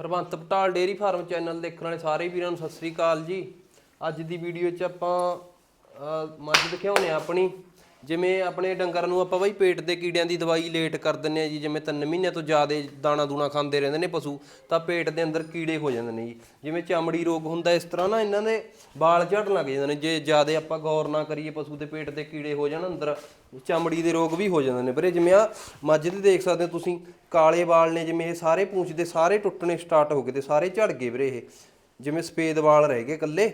Harwant Patal dairy farm channel ਦੇਖਣ ਵਾਲੇ ਸਾਰੇ ਵੀਰਾਂ ਨੂੰ ਸਤਿ ਸ੍ਰੀ ਅਕਾਲ ਜੀ। ਅੱਜ ਦੀ ਵੀਡੀਓ 'ਚ ਆਪਾਂ ਅਹ, ਮੱਝ ਦਿਖਾਉਣੇ ਆ ਆਪਣੀ। ਜਿਵੇਂ ਆਪਣੇ ਡੰਗਰ ਨੂੰ ਆਪਾਂ ਬਈ ਪੇਟ ਦੇ ਕੀੜਿਆਂ ਦੀ ਦਵਾਈ ਲੇਟ ਕਰ ਦਿੰਨੇ ਆ ਜੀ, ਜਿਵੇਂ 3 ਮਹੀਨਿਆਂ ਤੋਂ ਜ਼ਿਆਦਾ ਦਾਣਾ ਦੂਣਾ ਖਾਂਦੇ ਰਹਿੰਦੇ ਨੇ ਪਸ਼ੂ, ਤਾਂ ਪੇਟ ਦੇ ਅੰਦਰ ਕੀੜੇ ਹੋ ਜਾਂਦੇ ਨੇ ਜੀ। ਜਿਵੇਂ ਚਮੜੀ ਰੋਗ ਹੁੰਦਾ, ਇਸ ਤਰ੍ਹਾਂ ਨਾ ਇਹਨਾਂ ਦੇ ਵਾਲ ਝੜਨ ਲੱਗ ਜਾਂਦੇ ਨੇ, ਜੇ ਜ਼ਿਆਦਾ ਆਪਾਂ ਗੌਰ ਨਾ ਕਰੀਏ ਪਸ਼ੂ ਦੇ ਪੇਟ ਦੇ ਕੀੜੇ ਹੋ ਜਾਣ ਅੰਦਰ, ਚਮੜੀ ਦੇ ਰੋਗ ਵੀ ਹੋ ਜਾਂਦੇ ਨੇ। ਵੀਰੇ, ਜਿਵੇਂ ਆ ਮੱਝ ਦੇ ਦੇਖ ਸਕਦੇ ਹੋ ਤੁਸੀਂ, ਕਾਲੇ ਵਾਲ ਨੇ ਜਿਵੇਂ ਇਹ ਸਾਰੇ ਪੂੰਛ ਦੇ ਸਾਰੇ ਟੁੱਟਣੇ ਸਟਾਰਟ ਹੋ ਗਏ ਤੇ ਸਾਰੇ ਝੜ ਗਏ ਵੀਰੇ ਇਹ। ਜਿਵੇਂ ਸਫੇਦ ਵਾਲ ਰਹਿ ਗਏ ਇਕੱਲੇ।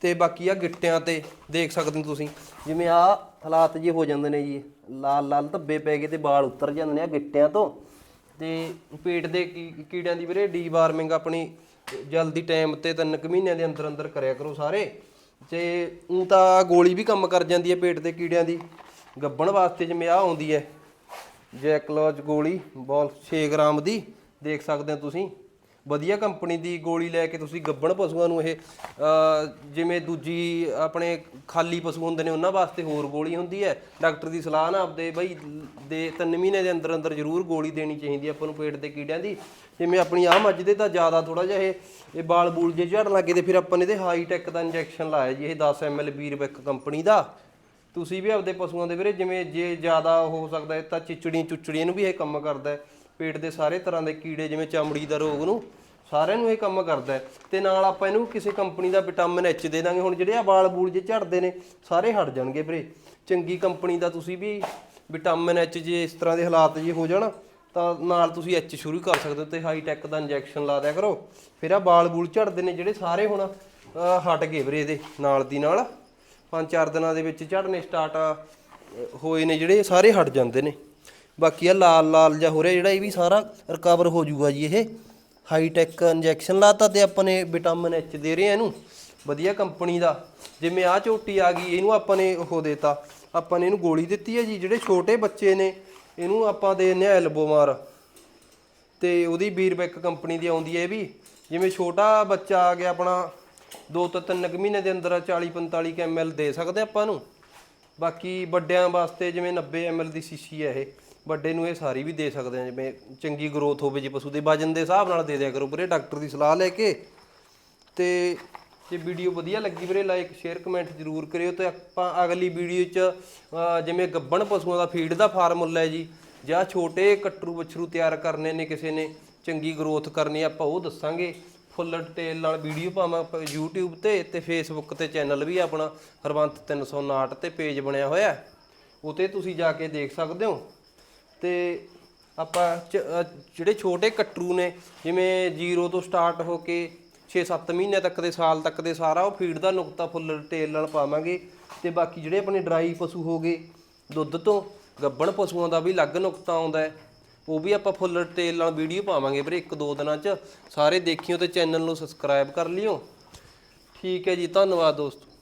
ਤੇ ਬਾਕੀ ਆ ਗਿੱਟਿਆਂ ਤੇ ਦੇਖ ਸਕਦੇ ਹੋ ਤੁਸੀਂ, ਜਿਵੇਂ ਆ ਹਾਲਾਤ ਜੀ ਹੋ ਜਾਂਦੇ ਨੇ ਜੀ, ਲਾਲ ਲਾਲ ਧੱਬੇ ਪੈ ਗਏ ਤੇ ਵਾਲ ਉੱਤਰ ਜਾਂਦੇ ਨੇ ਆ ਗਿੱਟਿਆਂ ਤੋਂ। ਤੇ ਪੇਟ ਦੇ ਕੀ- ਕੀੜਿਆਂ ਦੀ ਵੀਰੇ ਡੀਵਾਰਮਿੰਗ ਆਪਣੀ ਜਲਦੀ ਟਾਈਮ ਤੇ ਤਿੰਨ ਕੁ ਮਹੀਨਿਆਂ ਦੇ ਅੰਦਰ ਅੰਦਰ ਕਰਿਆ ਕਰੋ ਸਾਰੇ। ਤੇ ਉਹ ਤਾਂ ਗੋਲੀ ਵੀ ਕੰਮ ਕਰ ਜਾਂਦੀ ਹੈ ਪੇਟ ਦੇ ਕੀੜਿਆਂ ਦੀ। ਗੱਬਣ ਵਾਸਤੇ ਜਿਵੇਂ ਆ ਆਉਂਦੀ ਹੈ ਜੈਕਲੋਜ ਗੋਲੀ, ਬੋਲ 6 ਗ੍ਰਾਮ ਦੀ, ਦੇਖ ਸਕਦੇ ਹੋ ਤੁਸੀਂ। ਵਧੀਆ ਕੰਪਨੀ ਦੀ ਗੋਲੀ ਲੈ ਕੇ ਤੁਸੀਂ ਗੱਬਣ ਪਸ਼ੂਆਂ ਨੂੰ ਇਹ ਜਿਵੇਂ ਦੂਜੀ ਆਪਣੇ ਖਾਲੀ ਪਸ਼ੂ ਹੁੰਦੇ ਨੇ ਉਹਨਾਂ ਵਾਸਤੇ ਹੋਰ ਗੋਲੀ ਹੁੰਦੀ ਹੈ। ਡਾਕਟਰ ਦੀ ਸਲਾਹ ਨਾਲ ਆਪਦੇ ਬਈ ਦੇ 3 ਮਹੀਨੇ ਦੇ ਅੰਦਰ ਅੰਦਰ ਜ਼ਰੂਰ ਗੋਲੀ ਦੇਣੀ ਚਾਹੀਦੀ ਹੈ ਆਪਾਂ ਨੂੰ ਪੇਟ ਦੇ ਕੀੜਿਆਂ ਦੀ। ਜਿਵੇਂ ਆਪਣੀ ਆਹ ਮੱਝ ਦੇ ਤਾਂ ਜ਼ਿਆਦਾ ਥੋੜਾ ਜਿਹਾ ਇਹ ਇਹ ਬਾਲ ਬੂਲ ਜੇ ਝੜਨ ਲੱਗੇ ਤੇ ਫਿਰ ਆਪਾਂ ਨੇ ਇਹਦੇ ਹਾਈ ਟੈਕ ਦਾ ਇੰਜੈਕਸ਼ਨ ਲਾਇਆ ਜੀ, ਇਹ 10 ml ਵੀਰਬੈਕ ਕੰਪਨੀ ਦਾ। ਤੁਸੀਂ ਵੀ ਆਪਦੇ ਪਸ਼ੂਆਂ ਦੇ ਵੀਰੇ ਜਿਵੇਂ ਜੇ ਜ਼ਿਆਦਾ ਹੋ ਸਕਦਾ ਤਾਂ ਚਿਚੜੀਆਂ ਚੁਚੜੀਆਂ ਨੂੰ ਵੀ ਇਹ ਕੰਮ ਕਰਦਾ ਹੈ। ਪੇਟ ਦੇ ਸਾਰੇ ਤਰ੍ਹਾਂ ਦੇ ਕੀੜੇ, ਜਿਵੇਂ ਚਮੜੀ ਦਾ ਰੋਗ ਨੂੰ, ਸਾਰਿਆਂ ਨੂੰ ਇਹ ਕੰਮ ਕਰਦਾ ਹੈ। ਤੇ ਨਾਲ ਆਪਾਂ ਇਹਨੂੰ ਕਿਸੇ ਕੰਪਨੀ ਦਾ ਵਿਟਾਮਿਨ ਐਚ ਦੇ ਦਾਂਗੇ। ਹੁਣ ਜਿਹੜੇ ਆ ਵਾਲ ਬੂਲ ਜੇ ਝੜਦੇ ਨੇ, ਸਾਰੇ ਹਟ ਜਾਣਗੇ ਵੀਰੇ। ਚੰਗੀ ਕੰਪਨੀ ਦਾ ਤੁਸੀਂ ਵੀ ਵਿਟਾਮਿਨ ਐਚ ਜੇ ਇਸ ਤਰ੍ਹਾਂ ਦੇ ਹਾਲਾਤ ਜੇ ਹੋ ਜਾਣ, ਤਾਂ ਨਾਲ ਤੁਸੀਂ ਐਚ ਸ਼ੁਰੂ ਕਰ ਸਕਦੇ ਹੋ ਤੇ ਹਾਈ ਟੈਕ ਦਾ ਇੰਜੈਕਸ਼ਨ ਲਾ ਦਿਆ ਕਰੋ। ਫਿਰ ਆ ਵਾਲ ਬੂਲ ਝੜਦੇ ਨੇ ਜਿਹੜੇ ਸਾਰੇ ਹੁਣ ਹਟ ਗਏ ਵੀਰੇ ਇਹਦੇ ਨਾਲ ਦੀ ਨਾਲ। ਪੰਜ ਚਾਰ ਦਿਨਾਂ ਦੇ ਵਿੱਚ ਝੜਨੇ ਸਟਾਰਟ ਹੋਏ ਨੇ ਜਿਹੜੇ ਸਾਰੇ ਹਟ ਜਾਂਦੇ ਨੇ। ਬਾਕੀ ਆ ਲਾਲ ਲਾਲ ਜਿਹਾ ਹੋ ਰਿਹਾ, ਜਿਹੜਾ ਇਹ ਵੀ ਸਾਰਾ ਰਿਕਵਰ ਹੋ ਜਾਊਗਾ ਜੀ ਇਹ। ਹਾਈ ਟੈਕ ਇੰਜੈਕਸ਼ਨ ਲਾਤਾ ਤੇ ਆਪਾਂ ਨੇ ਵਿਟਾਮਿਨ ਐਚ ਦੇ ਰਹੇ ਆ ਇਹਨੂੰ। ਵਧੀਆ ਕੰਪਨੀ ਦਾ। ਜਿਵੇਂ ਆ ਝੋਟੀ ਆ ਗਈ, ਇਹਨੂੰ ਆਪਾਂ ਨੇ ਉਹ ਦੇਤਾ। ਆਪਾਂ ਨੇ ਇਹਨੂੰ ਗੋਲੀ ਦਿੱਤੀ ਹੈ ਜੀ, ਜਿਹੜੇ ਛੋਟੇ ਬੱਚੇ ਨੇ, ਇਹਨੂੰ ਆਪਾਂ ਦੇ ਦਿੰਦੇ ਆ ਐਲਬੋਮਾਰ ਤੇ ਉਹਦੀ ਬੀਰਬੈਕ ਕੰਪਨੀ ਦੀ ਆਉਂਦੀ ਹੈ ਇਹ ਵੀ। ਜਿਵੇਂ ਛੋਟਾ ਬੱਚਾ ਆ ਗਿਆ ਆਪਣਾ 2 ਤੋਂ 3 ਕੁ ਮਹੀਨੇ ਦੇ ਅੰਦਰ 40 45 ml ਦੇ ਸਕਦੇ ਆਪਾਂ ਨੂੰ। ਬਾਕੀ ਵੱਡਿਆਂ ਵਾਸਤੇ ਜਿਵੇਂ 90 ml ਦੀ ਸ਼ੀਸ਼ੀ ਹੈ ਇਹ। ਵੱਡੇ ਨੂੰ ਇਹ ਸਾਰੀ ਵੀ ਦੇ ਸਕਦੇ ਆ, ਜਿਵੇਂ ਚੰਗੀ ਗਰੋਥ ਹੋਵੇ ਜੀ ਪਸ਼ੂ ਦੇ ਵਜਨ ਦੇ ਹਿਸਾਬ ਨਾਲ ਦੇ ਦਿਆ ਕਰੋ, ਵੀਰੇ ਡਾਕਟਰ ਦੀ ਸਲਾਹ ਲੈ ਕੇ। ਤੇ ਜੇ ਵੀਡੀਓ ਵਧੀਆ ਲੱਗੀ ਵੀਰੇ ਲਾਈਕ ਸ਼ੇਅਰ ਕਮੈਂਟ ਜ਼ਰੂਰ ਕਰਿਓ ਤੇ ਆਪਾਂ ਅਗਲੀ ਵੀਡੀਓ 'ਚ ਜਿਵੇਂ ਗੱਬਣ ਪਸ਼ੂਆਂ ਦਾ ਫੀਡ ਦਾ ਫਾਰਮੂਲਾ ਹੈ ਜੀ, ਜਾਂ ਛੋਟੇ ਕੱਟਰੂ ਬੱਛਰੂ ਤਿਆਰ ਕਰਨੇ ਨੇ ਕਿਸੇ ਨੇ, ਚੰਗੀ ਗਰੋਥ ਕਰਨੀ ਆਪਾਂ ਉਹ ਦੱਸਾਂਗੇ। ਫੁੱਲ ਡਿਟੇਲ ਨਾਲ ਵੀਡੀਓ ਪਾਵਾਂ ਆਪਾਂ YouTube ਤੇ ਤੇ Facebook ਤੇ ਚੈਨਲ ਵੀ ਆਪਣਾ ਹਰਵੰਤ 359 ਤੇ ਪੇਜ ਬਣਿਆ ਹੋਇਆ। ਹੈ। ਉਹ ਤੇ ਤੁਸੀਂ ਜਾ ਕੇ ਦੇਖ ਸਕਦੇ ਹੋ। ਤੇ ਆਪਾਂ ਚ- ਅਹ ਜਿਹੜੇ ਛੋਟੇ ਕਟਰੂ ਨੇ, ਜਿਵੇਂ 0 ਤੋਂ ਸਟਾਰਟ ਹੋ ਕੇ 6-7 ਮਹੀਨੇ ਤੱਕ ਦੇ, ਸਾਲ ਤੱਕ ਦੇ ਸਾਰਾ ਉਹ ਫੀਡ ਦਾ ਨੁਕਤਾ ਫੁੱਲ ਡਿਟੇਲ ਨਾਲ ਪਾਵਾਂਗੇ ਤੇ ਬਾਕੀ ਜਿਹੜੇ ਆਪਣੇ ਡਰਾਈ ਪਸ਼ੂ ਹੋ ਗਏ, ਦੁੱਧ ਤੋਂ ਗੱਬਣ ਪਸ਼ੂਆਂ ਦਾ ਵੀ ਅਲੱਗ ਨੁਕਤਾ ਆਉਂਦਾ ਹੈ, ਉਹ ਵੀ ਆਪਾਂ ਫੁੱਲ ਡਿਟੇਲ ਨਾਲ ਵੀਡੀਓ ਪਾਵਾਂਗੇ ਵੀਰੇ ਇੱਕ ਦੋ ਦਿਨਾਂ 'ਚ, ਸਾਰੇ ਦੇਖਿਓ ਤੇ ਚੈਨਲ ਨੂੰ ਸਬਸਕ੍ਰਾਈਬ ਕਰ ਲਿਓ। ਠੀਕ ਹੈ ਜੀ, ਧੰਨਵਾਦ ਦੋਸਤੋ।